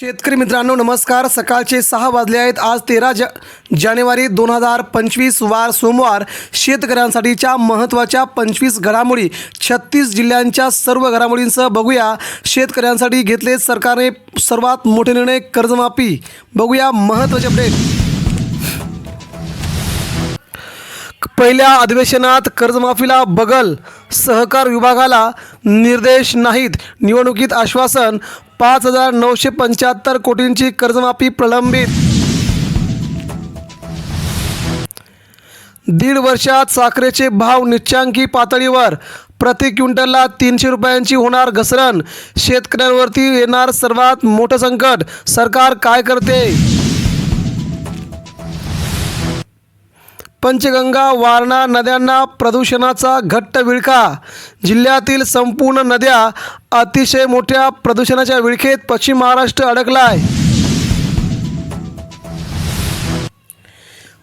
शेतकरी मित्रांनो नमस्कार. सकाळचे सहा वाजले आहेत. आज तेरा ज जानेवारी दोन हजार पंचवीस वार सोमवार. शेतकऱ्यांसाठीच्या महत्त्वाच्या पंचवीस घडामोडी छत्तीस जिल्ह्यांच्या सर्व घडामोडींसह बघूया. शेतकऱ्यांसाठी घेतले सरकारने सर्वात मोठे निर्णय कर्जमाफी. बघूया महत्त्वाचे अपडेट. पहिल्या अधिवेशनात कर्जमाफीला बगल. सहकार विभागाला निर्देश नाहीत. निवडणुकीत आश्वासन पाच हजार नऊशे पंच्याहत्तर कोटींची कर्जमाफी प्रलंबित. दीड वर्षात साखरेचे भाव निच्चांकी पातळीवर. प्रति क्विंटलला तीनशे रुपयांची होणार घसरण. शेतकऱ्यांवरती येणार सर्वात मोठं संकट. सरकार काय करते? पंचगंगा वारणा नद्यांना प्रदूषणाचा घट्ट विळखा. जिल्ह्यातील संपूर्ण नद्या अतिशय मोठ्या प्रदूषणाच्या विळखेत पश्चिम महाराष्ट्र अडकलाय.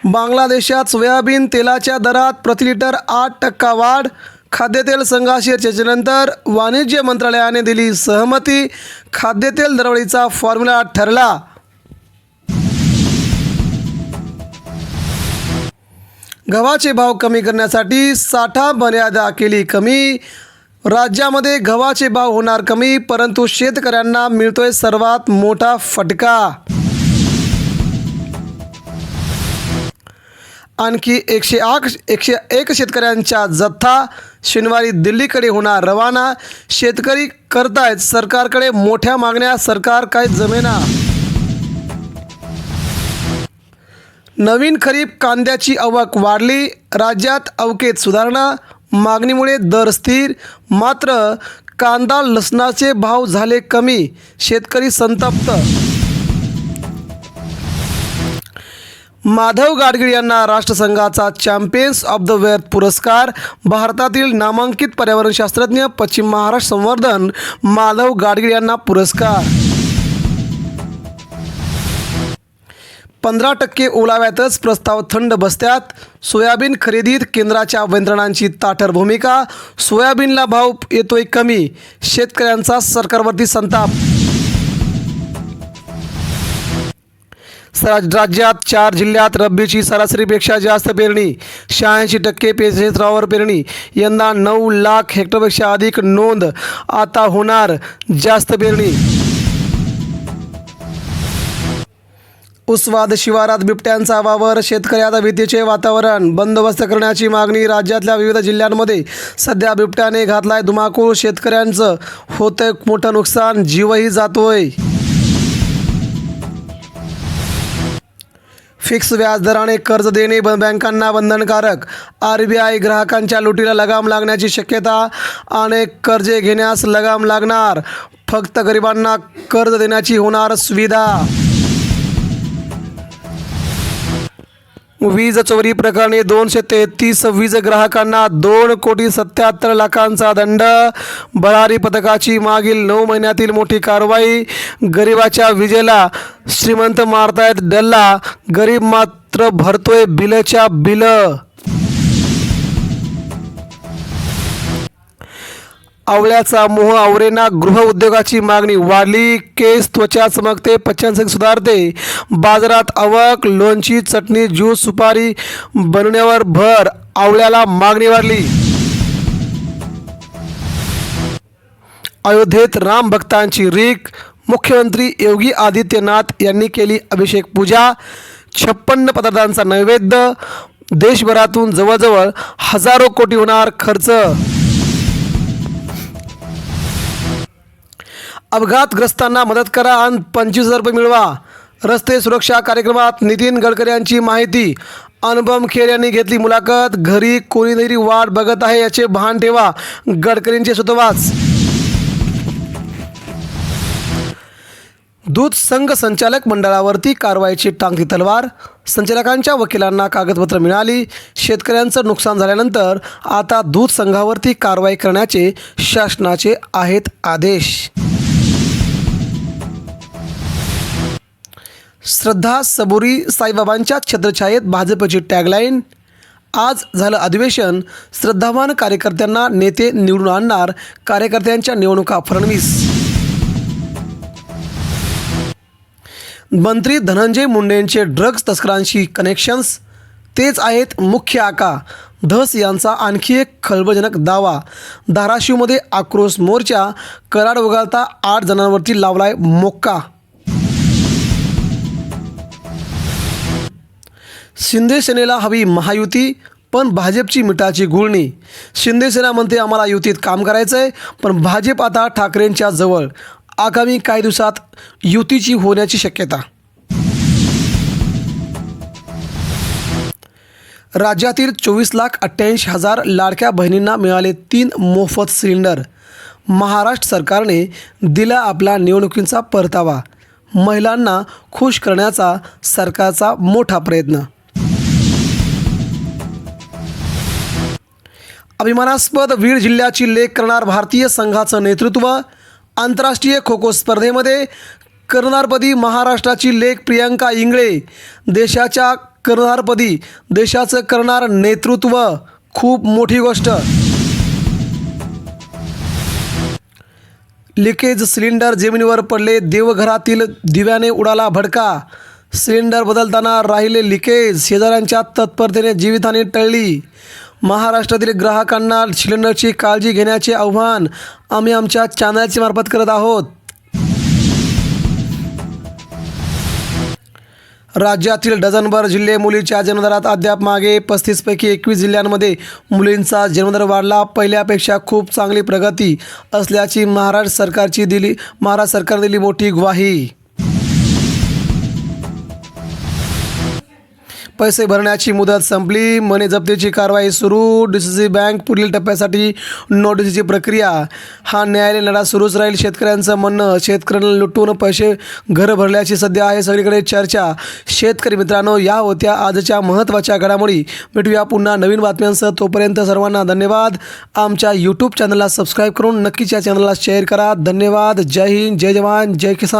बांगलादेशात सोयाबीन तेलाच्या दरात प्रति लिटर आठ टक्का वाढ. खाद्यतेल संघाशी चर्चेनंतर वाणिज्य मंत्रालयाने दिली सहमती. खाद्यतेल दरवळीचा फॉर्म्युला ठरला. गव्हाचे भाव कमी करण्यासाठी साठा मर्यादा केली कमी. राज्यामध्ये गव्हाचे भाव होणार कमी परंतु शेतकऱ्यांना मिळतोय सर्वात मोठा फटका. आणखी एकशे आठ एकशे एक शेतकऱ्यांचा जथ्था शनिवारी दिल्लीकडे होणार रवाना. शेतकरी करतायत सरकारकडे मोठ्या मागण्या सरकार काय जमेना? नवीन खरीप कांद्याची आवक वाढली राज्यात अवकेत सुधारणा मागणीमुळे दर स्थिर मात्र कांदा लसणाचे भाव झाले कमी शेतकरी संतप्त. माधव गाडगीळ यांना राष्ट्रसंघाचा चॅम्पियन्स ऑफ द वेअर पुरस्कार भारतातील नामांकित पर्यावरणशास्त्रज्ञ पश्चिम महाराष्ट्र संवर्धन माधव गाडगीळ यांना पुरस्कार. पंधरा टक्के ओलाव्यातच प्रस्ताव थंड बसत्यात. सोयाबीन खरेदीत केंद्राच्या यंत्रणांची ताठर भूमिका. सोयाबीनला भाव येतोय कमी शेतकऱ्यांचा सरकारवरती संताप. स- राज्यात चार जिल्ह्यात रब्बीची सरासरीपेक्षा जास्त पेरणी शहाऐंशी टक्के पेसेसरावर पेरणी. यंदा नऊ लाख हेक्टरपेक्षा अधिक नोंद आता होणार जास्त पेरणी. उस्वाद शिवारात बिबट्यांचा वावर शेतकऱ्यात भीतीचे वातावरण बंदोबस्त करण्याची मागणी राज्यातल्या विविध जिल्ह्यांमध्ये. सध्या बिबट्याने घातलाय धुमाकूळ शेतकऱ्यांचं होतंय मोठं नुकसान जीवही जातोय. फिक्स व्याजदराने कर्ज देणे ब- बँकांना बंधनकारक. आर बी आय ग्राहकांच्या लुटीला लगाम लागण्याची शक्यता अनेक कर्जे घेण्यास लगाम लागणार. फक्त गरिबांना कर्ज देण्याची होणार सुविधा. वीज चोरी प्रकरणी दोनशे तेहतीस वीज ग्राहकांना दोन कोटी सत्याहत्तर लाखांचा दंड. बळारी पथकाची मागील नऊ महिन्यातील मोठी कारवाई. गरिबाच्या विजेला श्रीमंत मारतायत डल्ला. गरीब मात्र भरतोय बिलच्या बिल. आवळ्याचा मोह आवरेना गृह उद्योगाची मागणी वाढली. केस त्वचा चमकते पचनसंग सुधारते. बाजारात आवक लोणची चटणी ज्यूस सुपारी बनवण्यावर भर. आवळ्याला मागणी वाढली. अयोध्येत राम भक्तांची रीक. मुख्यमंत्री योगी आदित्यनाथ यांनी केली अभिषेक पूजा. छप्पन्न पदार्थांचा नैवेद्य. देशभरातून जवळजवळ हजारो कोटी होणार खर्च. अपघातग्रस्तांना मदत करा आणि पंचवीस हजार रुपये मिळवा. रस्ते सुरक्षा कार्यक्रमात नितीन गडकरी यांची माहिती. अनुपम खेर यांनी घेतली मुलाखत. घरी कोणीतरी वाट बघत आहे याचे भान ठेवा. गडकरींचे सुतवाच दूध संघ संचालक मंडळावरती कारवाईची टांगती तलवार. संचालकांच्या वकिलांना कागदपत्र मिळाली. शेतकऱ्यांचं नुकसान झाल्यानंतर आता दूध संघावरती कारवाई करण्याचे शासनाचे आहेत आदेश. श्रद्धा सबुरी साईबाबांच्या छत्रछायेत भाजपची टॅगलाईन आज झालं अधिवेशन श्रद्धावान कार्यकर्त्यांना नेते निवडून आणणार कार्यकर्त्यांच्या निवडणुका फडणवीस. मंत्री धनंजय मुंडेंचे ड्रग्ज तस्करांशी कनेक्शन्स तेच आहेत मुख्य आका. धस यांचा आणखी एक खळबळजनक दावा धाराशिवमध्ये आक्रोश मोर्चा कराड वगळता आठ जणांवरती लावलाय मोक्का. शिंदे सेनेला हवी महायुती पण भाजपची मिठाची गुळणी. शिंदेसेना म्हणते आम्हाला युतीत काम करायचं आहे पण भाजप आता ठाकरेंच्या जवळ. आगामी काही दिवसात युतीची होण्याची शक्यता. राज्यातील चोवीस लाख अठ्ठ्याऐंशी हजार लाडक्या बहिणींना मिळाले तीन मोफत सिलेंडर. महाराष्ट्र सरकारने दिला आपला निवडणुकींचा परतावा. महिलांना खुश करण्याचा सरकारचा मोठा प्रयत्न. अभिमानास्पद बीड जिल्ह्याची लेख करणार भारतीय संघाचं नेतृत्व आंतरराष्ट्रीय खो खो स्पर्धेमध्ये कर्णारपदी महाराष्ट्राची लेख प्रियंका इंगळे देशाच्या कर्णारपदी देशाचं करणार नेतृत्व. खूप मोठी गोष्ट. लिकेज सिलेंडर जमिनीवर पडले देवघरातील दिव्याने उडाला भडका. सिलेंडर बदलताना राहिले लिकेज शेजाऱ्यांच्या तत्परतेने जीवितहानी टळली. महाराष्ट्रातील ग्राहकांना सिलेंडरची काळजी घेण्याचे आव्हान आम्ही आमच्या चॅनलच्या मार्फत करत आहोत. राज्यातील डझनभर जिल्हे मुलीच्या जन्मदरात अद्याप मागे पस्तीसपैकी एकवीस जिल्ह्यांमध्ये मुलींचा जन्मदर वाढला. पहिल्यापेक्षा खूप चांगली प्रगती असल्याची महाराष्ट्र सरकारची दिली महाराष्ट्र सरकारने दिली मोठी ग्वाही. पैसे भरण्याची मुदत संपली. मनी जप्तीची कारवाई सुरू. डी सी सी बँक पुढील टप्प्यासाठी नोटिसीची प्रक्रिया. हा न्यायालय लढा सुरूच राहील. शेतकऱ्यांचं म्हणणं शेतकऱ्यांना लुटून पैसे घर भरल्याची सध्या आहे सगळीकडे चर्चा. शेतकरी मित्रांनो या होत्या आजच्या महत्त्वाच्या घडामोडी. भेटूया पुन्हा नवीन बातम्यांसह. तोपर्यंत सर्वांना धन्यवाद. आमच्या यूट्यूब चॅनलला सबस्क्राईब करून नक्कीच या चॅनलला शेअर करा. धन्यवाद. जय हिंद. जय जवान. जय किसान.